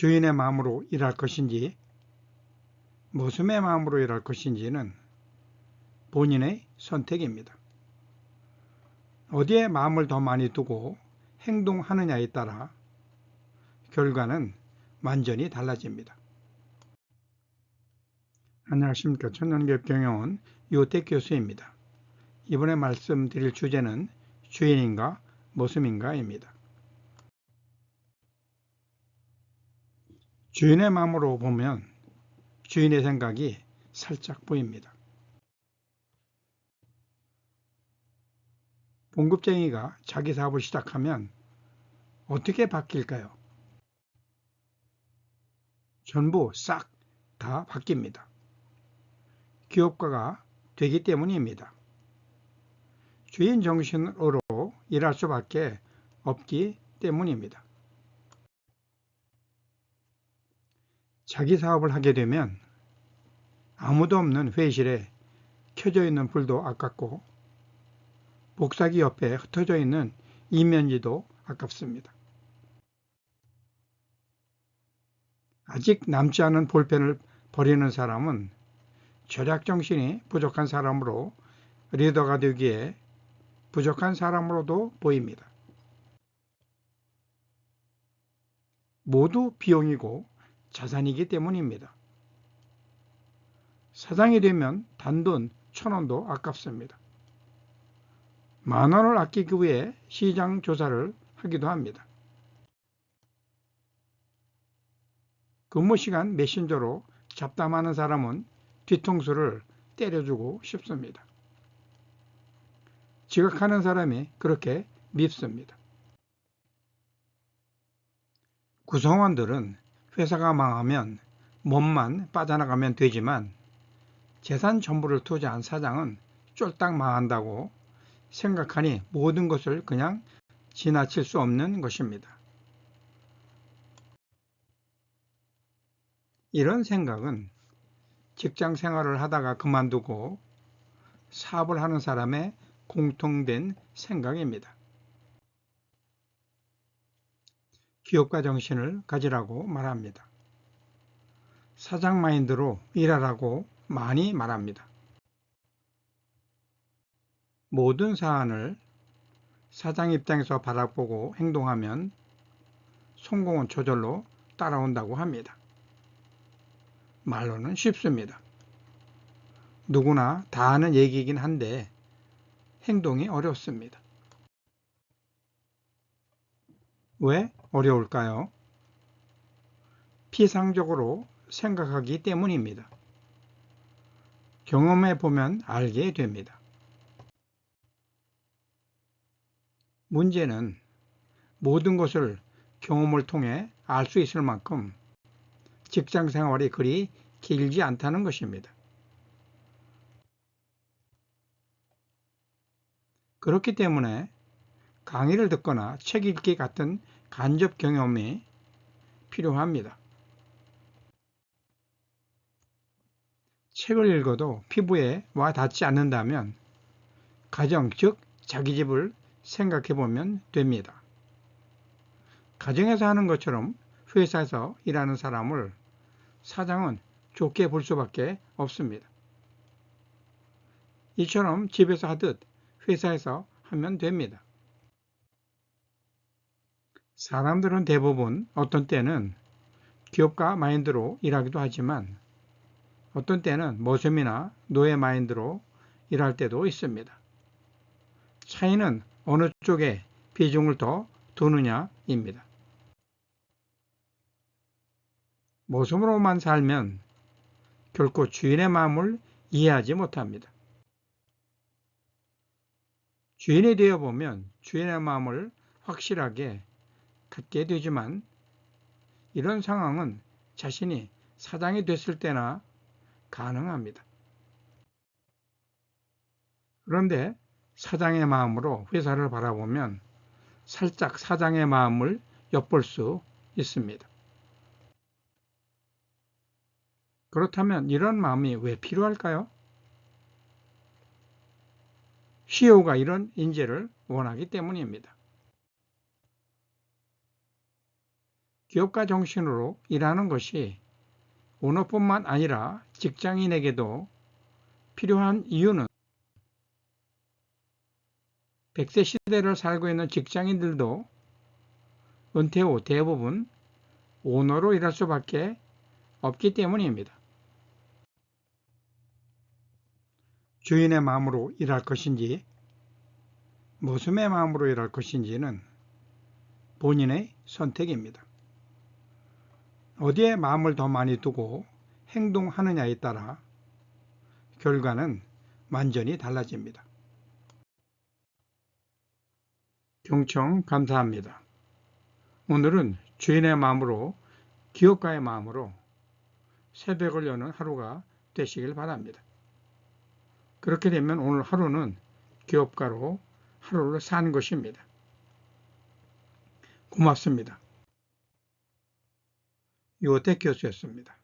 주인의 마음으로 일할 것인지 모습의 마음으로 일할 것인지는 본인의 선택입니다. 어디에 마음을 더 많이 두고 행동하느냐에 따라 결과는 완전히 달라집니다. 안녕하십니까. 천연교육경영원 유호택 교수입니다. 이번에 말씀드릴 주제는 주인인가 모습인가입니다. 주인의 마음으로 보면 주인의 생각이 살짝 보입니다. 봉급쟁이가 자기 사업을 시작하면 어떻게 바뀔까요? 전부 싹 다 바뀝니다. 기업가가 되기 때문입니다. 주인 정신으로 일할 수밖에 없기 때문입니다. 자기 사업을 하게 되면 아무도 없는 회의실에 켜져 있는 불도 아깝고 복사기 옆에 흩어져 있는 이면지도 아깝습니다. 아직 남지 않은 볼펜을 버리는 사람은 절약정신이 부족한 사람으로 리더가 되기에 부족한 사람으로도 보입니다. 모두 비용이고 자산이기 때문입니다. 사장이 되면 단돈 천원도 아깝습니다. 만원을 아끼기 위해 시장 조사를 하기도 합니다. 근무시간 메신저로 잡담하는 사람은 뒤통수를 때려주고 싶습니다. 지각하는 사람이 그렇게 밉습니다. 구성원들은 회사가 망하면 몸만 빠져나가면 되지만 재산 전부를 투자한 사장은 쫄딱 망한다고 생각하니 모든 것을 그냥 지나칠 수 없는 것입니다. 이런 생각은 직장 생활을 하다가 그만두고 사업을 하는 사람의 공통된 생각입니다. 기업가 정신을 가지라고 말합니다. 사장 마인드로 일하라고 많이 말합니다. 모든 사안을 사장 입장에서 바라보고 행동하면 성공은 저절로 따라온다고 합니다. 말로는 쉽습니다. 누구나 다 아는 얘기이긴 한데 행동이 어렵습니다. 왜 어려울까요? 피상적으로 생각하기 때문입니다. 경험해 보면 알게 됩니다. 문제는 모든 것을 경험을 통해 알 수 있을 만큼 직장 생활이 그리 길지 않다는 것입니다. 그렇기 때문에 강의를 듣거나 책 읽기 같은 간접 경험이 필요합니다. 책을 읽어도 피부에 와 닿지 않는다면 가정, 즉 자기 집을 생각해 보면 됩니다. 가정에서 하는 것처럼 회사에서 일하는 사람을 사장은 좋게 볼 수밖에 없습니다. 이처럼 집에서 하듯 회사에서 하면 됩니다. 사람들은 대부분 어떤 때는 기업가 마인드로 일하기도 하지만 어떤 때는 모섬이나 노예 마인드로 일할 때도 있습니다. 차이는 어느 쪽에 비중을 더 두느냐입니다. 모습으로만 살면 결코 주인의 마음을 이해하지 못합니다. 주인이 되어 보면 주인의 마음을 확실하게 갖게 되지만 이런 상황은 자신이 사장이 됐을 때나 가능합니다. 그런데 사장의 마음으로 회사를 바라보면 살짝 사장의 마음을 엿볼 수 있습니다. 그렇다면 이런 마음이 왜 필요할까요? CEO가 이런 인재를 원하기 때문입니다. 기업가 정신으로 일하는 것이 오너뿐만 아니라 직장인에게도 필요한 이유는 100세 시대를 살고 있는 직장인들도 은퇴 후 대부분 오너로 일할 수밖에 없기 때문입니다. 주인의 마음으로 일할 것인지 모습의 마음으로 일할 것인지는 본인의 선택입니다. 어디에 마음을 더 많이 두고 행동하느냐에 따라 결과는 완전히 달라집니다. 경청 감사합니다. 오늘은 주인의 마음으로 기업가의 마음으로 새벽을 여는 하루가 되시길 바랍니다. 그렇게 되면 오늘 하루는 기업가로 하루를 사는 것입니다. 고맙습니다. 유호택 교수였습니다.